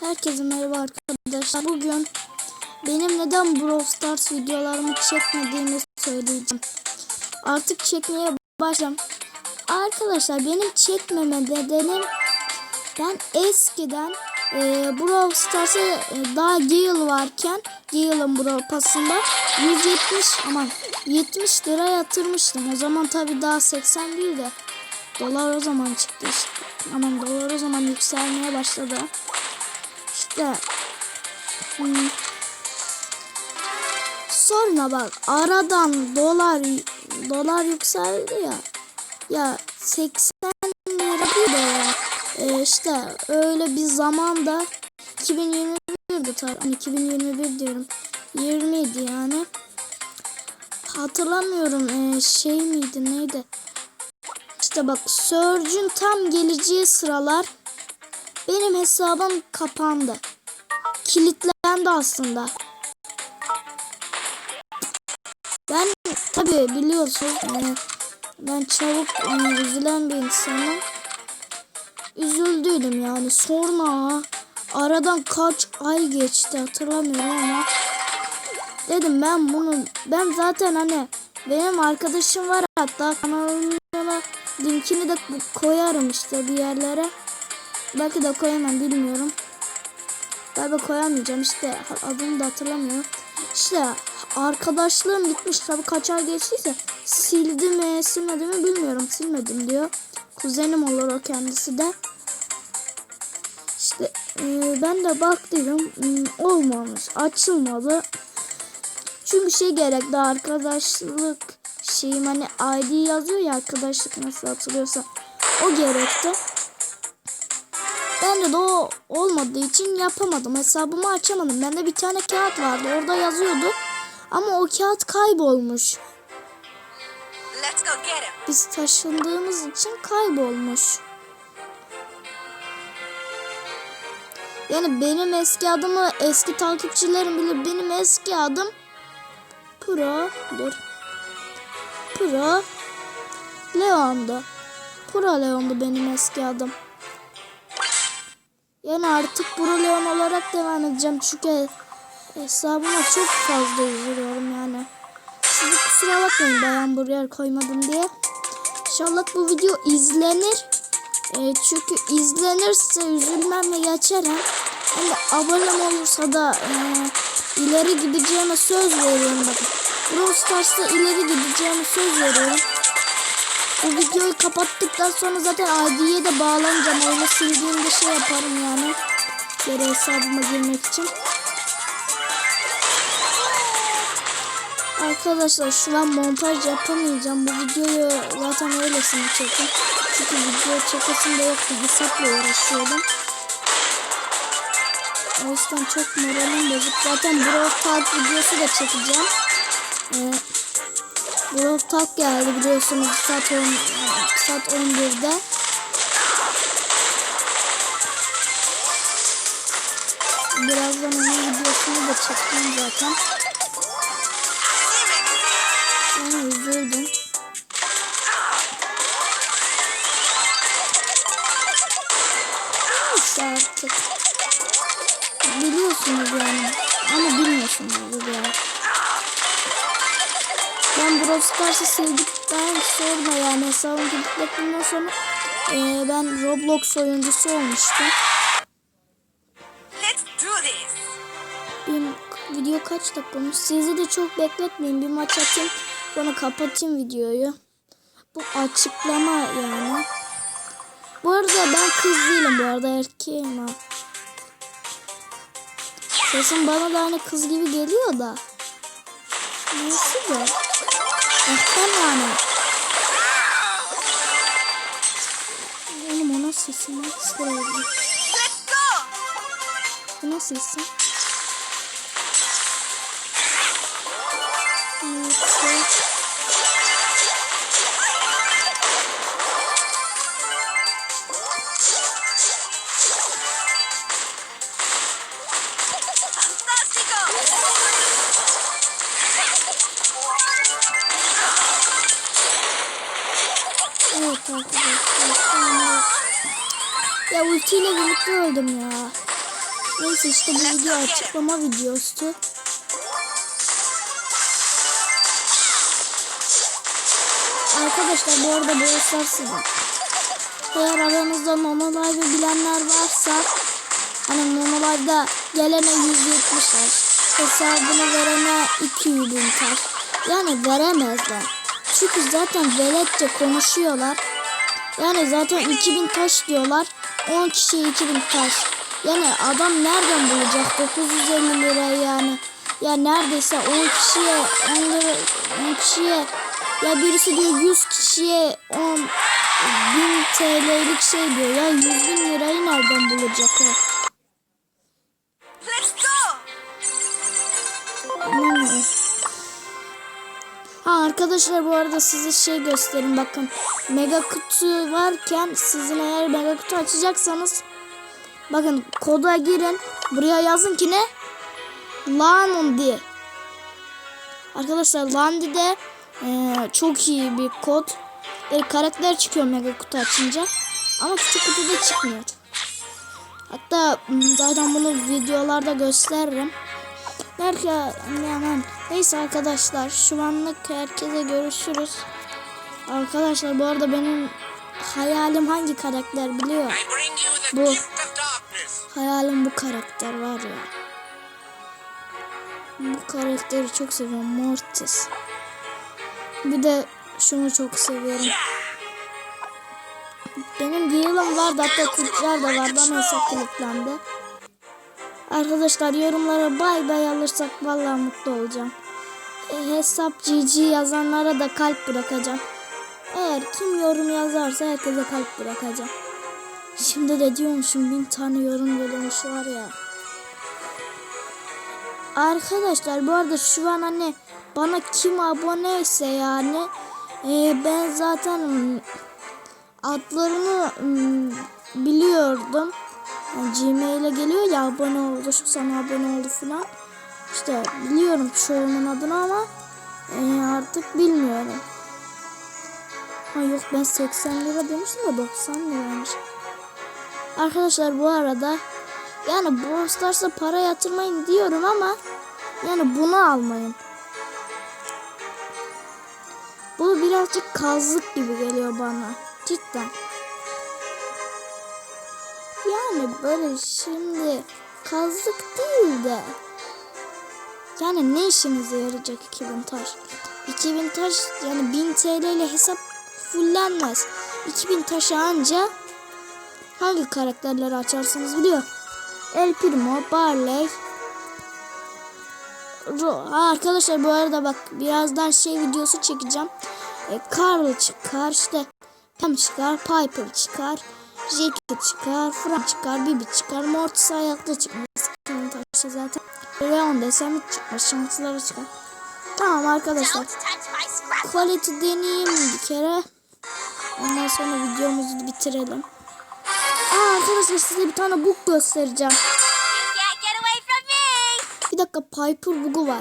Herkese merhaba arkadaşlar. Bugün benim neden Brawl Stars videolarımı çekmediğimi söyleyeceğim. Artık çekmeye başladım. Arkadaşlar benim çekmeme nedenim ben eskiden e, Brawl Stars'a e, daha Gale varken Gale'ın Brawl Pass'ında 170 aman 70 lira yatırmıştım. O zaman tabi daha 80 değil de dolar o zaman çıktı işte. Aman dolar o zaman yükselmeye başladı. İşte hmm, sonra bak aradan dolar dolar yükseldi ya. Ya 80 lira değil de ya. E, işte öyle bir zamanda 2021'di tabii hani 2021 diyorum 20 idi yani. Hatırlamıyorum e, şey miydi neydi? İşte bak Surge'ün tam geleceği sıralar benim hesabım kapandı. Kilitlendi aslında. Ben tabi biliyorsunuz yani ben çabuk yani üzülen bir insanım. Üzüldüydüm yani sonra aradan kaç ay geçti hatırlamıyorum ama dedim ben bunu ben zaten hani benim arkadaşım var hatta kanalına linkini de koyarım işte bir yerlere. Belki de koyamam bilmiyorum. Galiba koyamayacağım işte adını da hatırlamıyorum. İşte arkadaşlığım bitmiş tabi kaç ay geçtiyse sildi mi silmedi mi bilmiyorum silmedim diyor. Kuzenim olur o kendisi de. İşte e, ben de baktım e, olmamış açılmadı. Çünkü şey gerekli arkadaşlık şeyim hani ID yazıyor ya arkadaşlık nasıl hatırlıyorsa o gerekti. Ben de o olmadığı için yapamadım. Hesabımı açamadım. Bende bir tane kağıt vardı. Orada yazıyordu. Ama o kağıt kaybolmuş. Biz taşındığımız için kaybolmuş. Yani benim eski adımı eski takipçilerim bilir. Benim eski adım Pro dur. Pro Leon'du. Pro Leon'du benim eski adım. Yani artık Pro Leon olarak devam edeceğim. Çünkü hesabıma çok fazla üzülüyorum yani. Sizi kusura bakmayın ben buraya koymadım diye. İnşallah bu video izlenir. E, çünkü izlenirse üzülmem ve geçerim. Hem abonem olursa da e, ileri gideceğime söz veriyorum bakın. Brawl Stars'ta ileri gideceğime söz veriyorum. Bu videoyu kapattıktan sonra zaten ID'ye de bağlanacağım. Oyunu sildiğimde şey yaparım yani. Geri hesabıma girmek için. Arkadaşlar şu an montaj yapamayacağım. Bu videoyu zaten öylesine çektim. Çünkü video çekesim de yoktu. Hesapla uğraşıyordum. O yüzden çok moralim bozuk. Zaten Brawl Talk videosu da çekeceğim. Ee, Brawl Talk geldi biliyorsunuz saat 10 saat 11'de. Birazdan onun videosunu da çekeceğim zaten. Yani üzüldüm. Neyse artık. Biliyorsunuz yani. Ama bilmiyorsunuz yani. Ben Brawl Stars'ı sevdikten sonra yani hesabımı gittikten sonra e, ben Roblox oyuncusu olmuştum. Let's do this. Benim video kaç dakika olmuş? Sizi de çok bekletmeyin. Bir maç atayım. Sonra kapatayım videoyu. Bu açıklama yani. Bu arada ben kız değilim bu arada erkeğim ha. Sesim bana da hani kız gibi geliyor da. Neyse de. Erken yani. Oğlum o nasıl isim? Nasıl oldu? Bu nasıl isim? Neyse. Ya ultiyle birlikte öldüm ya. Neyse işte bu video açıklama videosu. Arkadaşlar bu arada Brawl sizin. Eğer aranızda Monolive'ı bilenler varsa hani Monolive'da gelene 170 taş, hesabını verene 200 bin. Yani veremezler. Çünkü zaten veletçe konuşuyorlar. Yani zaten 2000 taş diyorlar. 10 kişiye 2000 taş. Yani adam nereden bulacak 950 lira yani. Ya neredeyse 10 kişiye 10 lira 10 kişiye ya birisi diyor 100 kişiye 10 bin TL'lik şey diyor ya 100 bin lirayı nereden bulacak o? Ha arkadaşlar bu arada size şey göstereyim bakın. Mega kutu varken sizin eğer mega kutu açacaksanız bakın koda girin. Buraya yazın ki ne? Lanundi. Arkadaşlar Landi de eee, çok iyi bir kod. E, karakter çıkıyor mega kutu açınca. Ama küçük kutuda çıkmıyor. Hatta zaten bunu videolarda gösteririm. Derken hemen neyse arkadaşlar şu anlık herkese görüşürüz. Arkadaşlar bu arada benim hayalim hangi karakter biliyor? Bu. Hayalim bu karakter var ya. Bu karakteri çok seviyorum Mortis. Bir de şunu çok seviyorum. Benim Gale'ım vardı hatta Kutlar da vardı ama hesap kilitlendi. Arkadaşlar yorumlara bay bay alırsak vallahi mutlu olacağım. E, hesap GG yazanlara da kalp bırakacağım. Eğer kim yorum yazarsa herkese kalp bırakacağım. Şimdi de diyormuşum bin tane yorum gelmiş var ya. Arkadaşlar bu arada şu an hani bana kim aboneyse yani e, ben zaten adlarını mm, biliyordum. Yani Gmail'e geliyor ya abone oldu şu sana abone oldu falan. İşte biliyorum çoğunun adını ama e, artık bilmiyorum. Ha yok ben 80 lira demiştim de 90 liraymış. Arkadaşlar bu arada yani Brawl Stars'a para yatırmayın diyorum ama yani bunu almayın. Bu birazcık kazlık gibi geliyor bana. Cidden. Yani böyle şimdi kazlık değil de yani ne işinize yarayacak 2000 taş? 2000 taş yani 1000 TL ile hesap fullenmez. 2000 taşı anca hangi karakterleri açarsınız biliyor. El Primo, Barley. Ro ha, arkadaşlar bu arada bak birazdan şey videosu çekeceğim. E, Carl çıkar işte. Pam çıkar, Piper çıkar. Jackie çıkar, Frank çıkar, Bibi çıkar, Mortis ayakta çıkmaz. Kendi taşı zaten. Leon desem hiç çıkmaz. Şansları çıkar. Tamam arkadaşlar. Quality deneyeyim bir kere. Ondan sonra videomuzu bitirelim. Aa arkadaşlar size bir tane book göstereceğim. Bir dakika Piper bug'u var.